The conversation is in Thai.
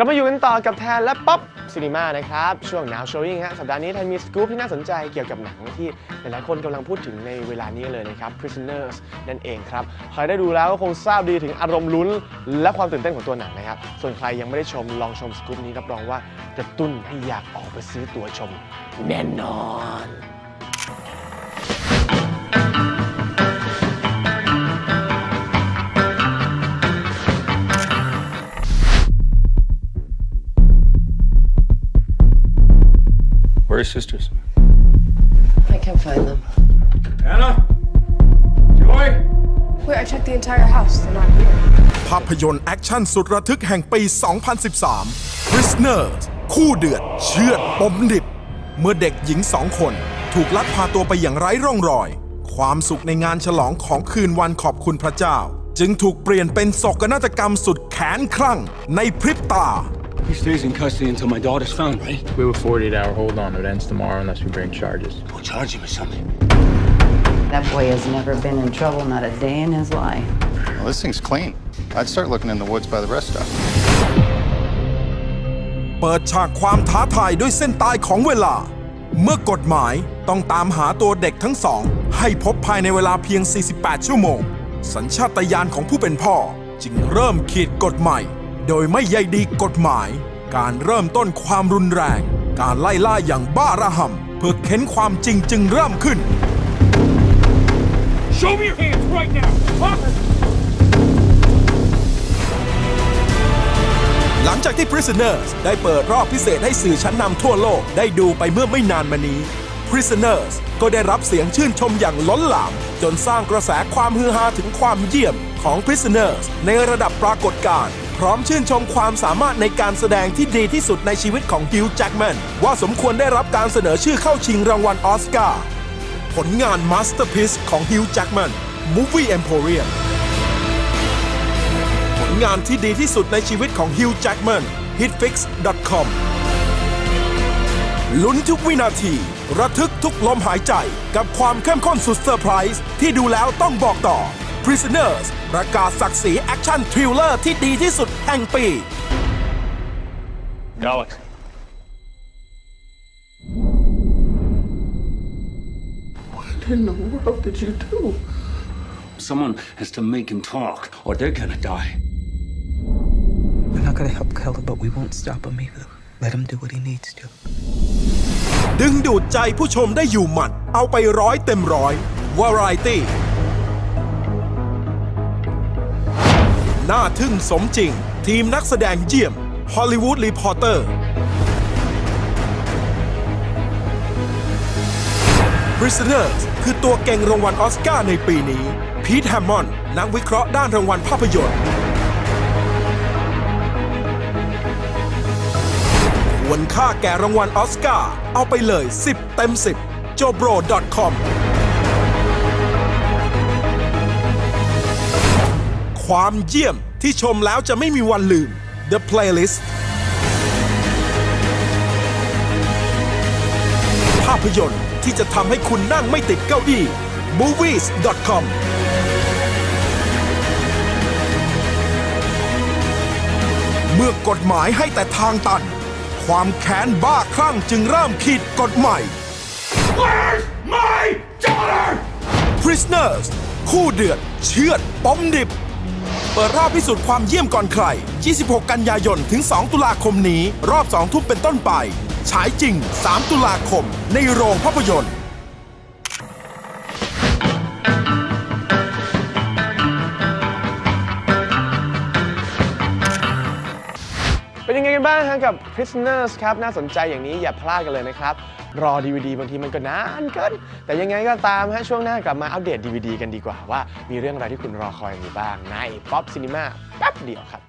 ลับมาอยู่กันต่อกับแทนและป๊อปซีนีมานะครับ ช่วง Now Showing ฮะสัปดาห์นี้แทนมีสกู๊ปที่น่าสนใจเกี่ยวกับหนังที่หลายๆคนกำลังพูดถึงในเวลานี้เลยนะครับ Prisoners นั่นเองครับ ใครได้ดูแล้วก็คงทราบดีถึงอารมณ์ลุ้น และความตื่นเต้นของตัวหนังนะครับ ส่วนใครยังไม่ได้ชมลองชมสกู๊ปนี้รับรองว่ากระตุ้นให้อยากออกไปซื้อตั๋วชม แน่นอน Where are your sisters? I can't find them. Anna? Joy? Wait, I checked the entire house. They're not here. ภาพยนตร์แอคชั่นสุดระทึกแห่งปี 2013 Prisoners คู่เดือด เชือดปมดิบ เมื่อเด็กหญิงสองคน ถูกลักพาตัวไปอย่างไร้ร่องรอย ความสุขในงานฉลองของคืนวันขอบคุณพระเจ้า จึงถูกเปลี่ยนเป็นโศกนาฏกรรมสุดแขนคลั่งในพริบตา He stays in custody until my daughter's found, right? We have a 48 hour hold on. It ends tomorrow unless we bring charges. We'll charge him with something. That boy has never been in trouble, not a day in his life. Well, this thing's clean. I'd start looking in the woods by the rest stop. เปิดฉากความท้าทายด้วยเส้นตายของเวลา เมื่อกฎหมายต้องตามหาตัวเด็กทั้งสอง ให้พบภายในเวลาเพียง 48 ชั่วโมง สัญชาตญาณของผู้เป็นพ่อ จึงเริ่มขีดกฎใหม่ โดยไม่ใยดีกฎหมาย การเริ่มต้นความรุนแรง การไล่ล่าอย่างบ้าระห่ำเพื่อเค้นความจริงจึงเริ่มขึ้น Show me your hands right now! Huh? หลังจากที่ Prisoners ได้เปิดรอบพิเศษให้สื่อชั้นนำทั่วโลกได้ดูไปเมื่อไม่นานมานี้ Prisoners ก็ได้รับเสียงชื่นชมอย่างล้นหลาม จนสร้างกระแสความฮือฮาถึงความเยี่ยมของ Prisoners ในระดับปรากฏการณ์ พร้อมชื่นชมความสามารถในการแสดงที่ดีที่สุดในชีวิตของฮิวจ์แจ็กแมนว่าสมควรได้รับการเสนอชื่อเข้าชิงรางวัลออสการ์ผลงานมาสเตอร์พ c e ของฮิวจ์แจ็กแมน Movie Emporium ผลงานที่ดีที่สุดในชีวิตของฮิวจ์แจ็กแมน hitfix.com ลุ้นทุกวินาที ระทึกทุกลมหายใจ กับความเข้มข้นสุดเซอร์ไพรส์ที่ดูแล้วต้องบอกต่อ Prisoners ประกาศศักดิ์ศรีแอคชั่นทริลเลอร์ที่ดีที่สุดแห่งปี Alex. Someone has to make him talk, or they're gonna die. We're not gonna help Keller, but we won't stop him either. Let him do what he needs to. ดึงดูดใจผู้ชมได้อยู่หมัด เอาไปร้อยเต็มร้อย Variety น่าทึ่งสมจริง ทีมนักแสดงเยี่ยม Hollywood Reporter Prisoners คือตัวเก่งรางวัลออสการ์ในปีนี้ พีทแฮมมอนนักวิเคราะห์ด้านรางวัลภาพยนตร์ ควรค่าแก่รางวัลออสการ์เอาไปเลย 10 เต็ม 10 jobro.com ความเยี่ยมที่ชมแล้วจะไม่มีวันลืม The Playlist ภาพยนตร์ที่จะทำให้คุณนั่งไม่ติดเก้าอี้ movies.com เมื่อกฎหมายให้แต่ทางตัน ความแค้นบ้าคลั่งจึงเริ่มขีดกฎใหม่ Where's my daughter? Prisoners คู่เดือดเชือดปมดิบ เปิดรอบพิสูจน์ความเยี่ยมก่อนใคร 26 กันยายน ถึง 2 ตุลาคมนี้ รอบ 2 ทุ่มเป็นต้นไป ฉายจริง 3 ตุลาคม ในโรงภาพยนตร์ เป็นยังไงกันบ้างฮะกับ Prisoners ครับ น่าสนใจอย่างนี้อย่าพลาดกันเลยนะครับ รอ DVD บางทีมันก็นานเกิน แต่ยังไงก็ตามฮะช่วงหน้ากลับมาอัปเดต DVD กันดีกว่าว่า มีเรื่องอะไรที่คุณรอคอยอยู่บ้างใน Pop Cinema แป๊บเดียวครับ